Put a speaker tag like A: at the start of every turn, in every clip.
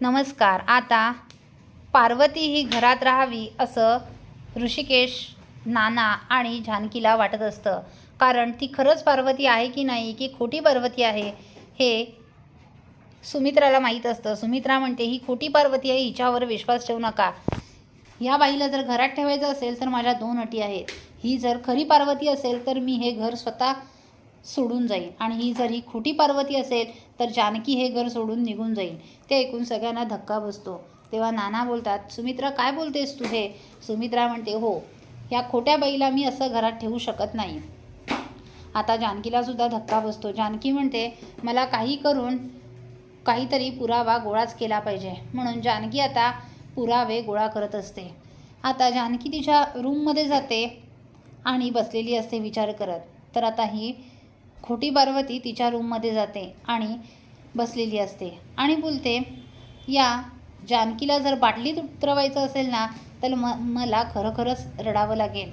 A: नमस्कार. आता पार्वती ही घरात राहावी असं ऋषिकेश नाना आणि जानकीला वाटत असतं. कारण ती खरंच पार्वती आहे की नाही की खोटी पार्वती आहे हे सुमित्राला माहीत असतं. सुमित्रा म्हणते ही खोटी पार्वती आहे हिच्यावर विश्वास ठेवू नका. या बाईला जर घरात ठेवायचं असेल तर माझ्या दोन अटी आहेत. ही जर खरी पार्वती असेल तर मी हे घर स्वतः सोडून जाईल. आणि ही जर ही खोटी पार्वती असेल तर जानकी हे घर सोडून निघून जाईल. ते ऐकून सगळ्यांना धक्का बसतो. तेव्हा नाना बोलतात सुमित्रा काय बोलतेस तू हे? सुमित्रा म्हणते हो या खोट्या बाईला मी असं घरात ठेवू शकत नाही. आता जानकीला सुद्धा धक्का बसतो. जानकी म्हणते मला काही करून काहीतरी पुरावा गोळाच केला पाहिजे. म्हणून जानकी आता पुरावे गोळा करत असते. आता जानकी तिच्या रूममध्ये जाते आणि बसलेली असते विचार करत. तर आता ही खोटी पार्वती तिच्या रूममध्ये जाते आणि बसलेली असते. आणि बोलते या जानकीला जर बाटलीत उतरवायचं असेल ना तर म मला खरोखरच रडावं लागेल.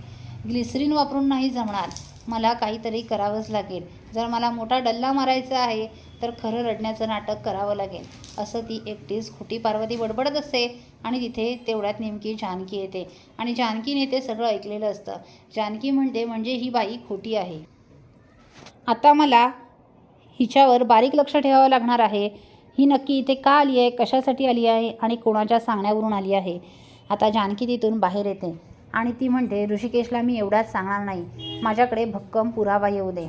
A: ग्लिसरीन वापरून नाही जमणार. मला काहीतरी करावंच लागेल. जर मला मोठा डल्ला मारायचा आहे तर खरं रडण्याचं नाटक करावं लागेल. असं ती एकटीच खोटी पार्वती बडबडत असते आणि तिथे तेवढ्यात नेमकी जानकी येते. आणि जानकीने ते सगळं ऐकलेलं असतं. जानकी म्हणते म्हणजे ही बाई खोटी आहे. आता मला हिच्यावर बारीक लक्ष ठेवावं लागणार आहे. ही नक्की इथे का आली आहे? कशासाठी आली आहे? आणि कोणाच्या सांगण्यावरून आली आहे? आता जानकी तिथून बाहेर येते. आणि ती म्हणते ऋषिकेशला मी एवढाच सांगणार नाही. माझ्याकडे भक्कम पुरावा येऊ दे.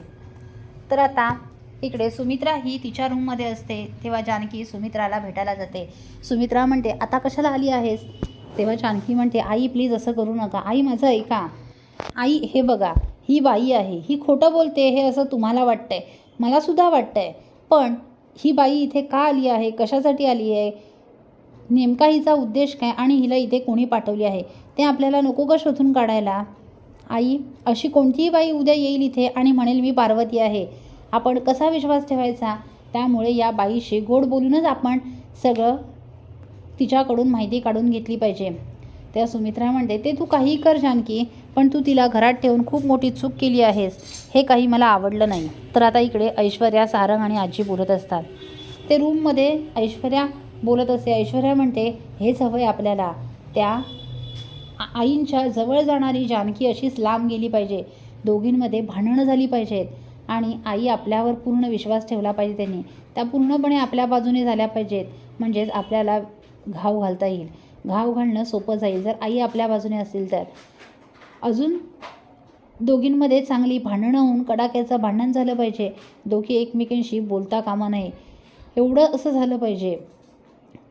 A: तर आता इकडे सुमित्रा ही तिच्या रूममध्ये असते. तेव्हा जानकी सुमित्राला भेटायला जाते. सुमित्रा म्हणते आता कशाला आली आहेस? तेव्हा जानकी म्हणते आई प्लीज असं करू नका. आई माझं ऐका. आई हे बघा. ही बाई आहे ही खोटं बोलते हे असं तुम्हाला वाटतंय मला सुद्धा वाटतंय. पण ही बाई इथे का आली आहे कशासाठी आली आहे? नेमका हिचा उद्देश काय आणि हिला इथे कोणी पाठवली आहे? ते आपल्याला नको का शोधून काढायला. आई अशी कोणतीही बाई उद्या येईल इथे आणि म्हणेल मी पार्वती आहे. आपण कसा विश्वास ठेवायचा? त्यामुळे या बाईशी गोड बोलूनच आपण सगळं तिच्याकडून माहिती काढून घेतली पाहिजे. त्या सुमित्रा म्हणते ते तू काही कर जानकी पण तू तिला घरात ठेवून खूप मोठी चूक केली आहेस. हे काही मला आवडलं नाही. तर आता इकडे ऐश्वर्या सारंग आणि आजी बोलत असतात. ते रूममध्ये ऐश्वर्या बोलत असते ऐश्वर्या म्हणते हेच हवं आहे आपल्याला. त्या आईंच्या जवळ जाणारी जानकी अशीच लांब गेली पाहिजे. दोघींमध्ये भांडणं झाली पाहिजेत आणि आई आपल्यावर पूर्ण विश्वास ठेवला पाहिजे त्यांनी. त्या पूर्णपणे आपल्या बाजूने झाल्या पाहिजेत. म्हणजेच आपल्याला घाव घालता येईल. घाव घालणं सोपं जाईल. जर आई आपल्या बाजूने असेल तर. अजून दोघींमध्ये चांगली भांडणं होऊन कडाक्याचं भांडण झालं पाहिजे. दोघी एकमेकींशी बोलता कामा नये. एवढं असं झालं पाहिजे.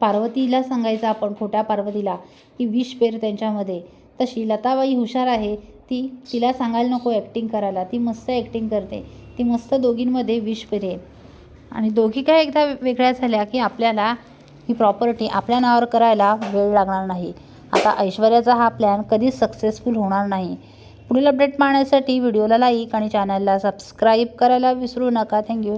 A: पार्वतीला सांगायचं आपण खोट्या पार्वतीला की विष पेर त्यांच्यामध्ये. तशी लताबाई हुशार आहे. ती तिला सांगायला नको ॲक्टिंग करायला. ती मस्त ॲक्टिंग करते. ती मस्त दोघींमध्ये विष पेरेल आणि दोघी काय एकदा वेगळ्या झाल्या की आपल्याला ही प्रॉपर्टी आपल्या नावावर करायला वेळ लागणार नाही. आता ऐश्वर्याचा हा प्लॅन कधीच सक्सेसफुल होणार नाही. पुढील अपडेट पाहण्यासाठी व्हिडिओला लाईक आणि चॅनलला सबस्क्राईब करायला विसरू नका. थँक्यू